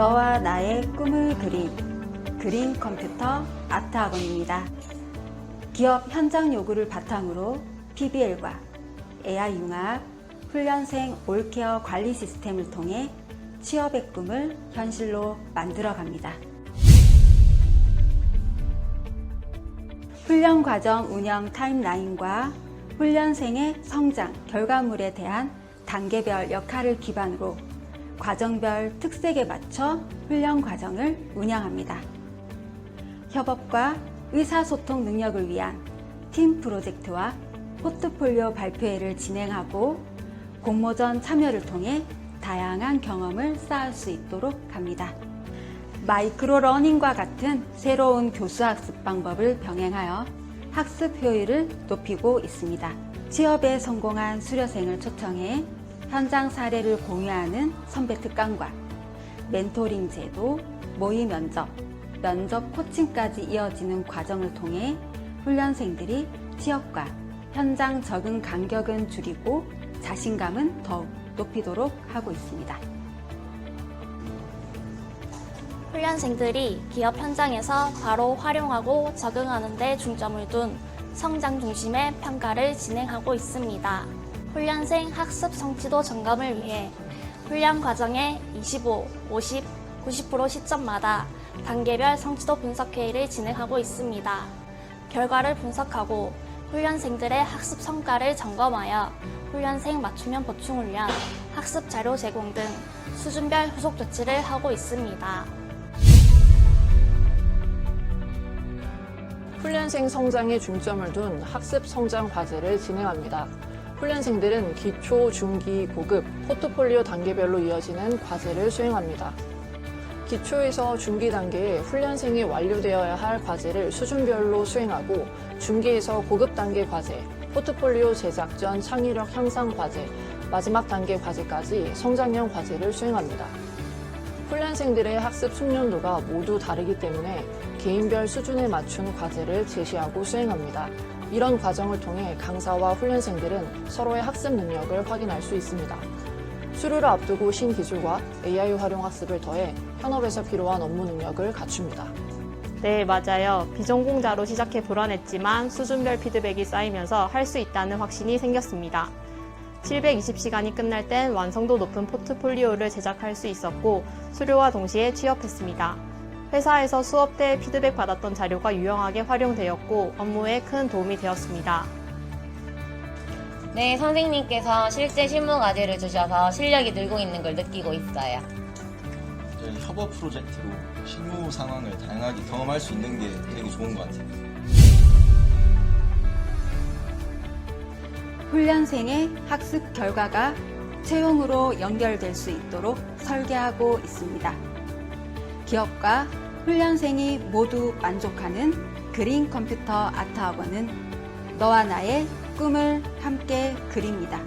너와 나의 꿈을 그린 그린 컴퓨터 아트 학원입니다. 기업 현장 요구를 바탕으로 PBL과 AI 융합, 훈련생 올케어 관리 시스템을 통해 취업의 꿈을 현실로 만들어 갑니다. 훈련 과정 운영 타임라인과 훈련생의 성장 결과물에 대한 단계별 역할을 기반으로 과정별 특색에 맞춰 훈련 과정을 운영합니다. 협업과 의사소통 능력을 위한 팀 프로젝트와 포트폴리오 발표회를 진행하고 공모전 참여를 통해 다양한 경험을 쌓을 수 있도록 합니다. 마이크로 러닝과 같은 새로운 교수 학습 방법을 병행하여 학습 효율을 높이고 있습니다. 취업에 성공한 수료생을 초청해 현장 사례를 공유하는 선배 특강과 멘토링 제도, 모의 면접, 면접 코칭까지 이어지는 과정을 통해 훈련생들이 취업과 현장 적응 간격은 줄이고 자신감은 더욱 높이도록 하고 있습니다. 훈련생들이 기업 현장에서 바로 활용하고 적응하는 데 중점을 둔 성장 중심의 평가를 진행하고 있습니다. 훈련생 학습 성취도 점검을 위해 훈련 과정의 25, 50, 90% 시점마다 단계별 성취도 분석 회의를 진행하고 있습니다. 결과를 분석하고 훈련생들의 학습 성과를 점검하여 훈련생 맞춤형 보충을 위한 학습 자료 제공 등 수준별 후속 조치를 하고 있습니다. 훈련생 성장에 중점을 둔 학습 성장 과제를 진행합니다. 훈련생들은 기초, 중기, 고급, 포트폴리오 단계별로 이어지는 과제를 수행합니다. 기초에서 중기 단계에 훈련생이 완료되어야 할 과제를 수준별로 수행하고 중기에서 고급 단계 과제, 포트폴리오 제작 전 창의력 향상 과제, 마지막 단계 과제까지 성장형 과제를 수행합니다. 훈련생들의 학습 숙련도가 모두 다르기 때문에 개인별 수준에 맞춘 과제를 제시하고 수행합니다. 이런 과정을 통해 강사와 훈련생들은 서로의 학습 능력을 확인할 수 있습니다. 수료를 앞두고 신기술과 AI 활용 학습을 더해 현업에서 필요한 업무 능력을 갖춥니다. 네, 맞아요. 비전공자로 시작해 불안했지만 수준별 피드백이 쌓이면서 할 수 있다는 확신이 생겼습니다. 720시간이 끝날 땐 완성도 높은 포트폴리오를 제작할 수 있었고 수료와 동시에 취업했습니다. 회사에서 수업 때 피드백 받았던 자료가 유용하게 활용되었고 업무에 큰 도움이 되었습니다. 네, 선생님께서 실제 실무 과제를 주셔서 실력이 늘고 있는 걸 느끼고 있어요. 저희 협업 프로젝트로 실무 상황을 다양하게 경험할 수 있는 게 되게 좋은 것 같아요. 훈련생의 학습 결과가 채용으로 연결될 수 있도록 설계하고 있습니다. 기업과 훈련생이 모두 만족하는 그린 컴퓨터 아트 학원은 너와 나의 꿈을 함께 그립니다.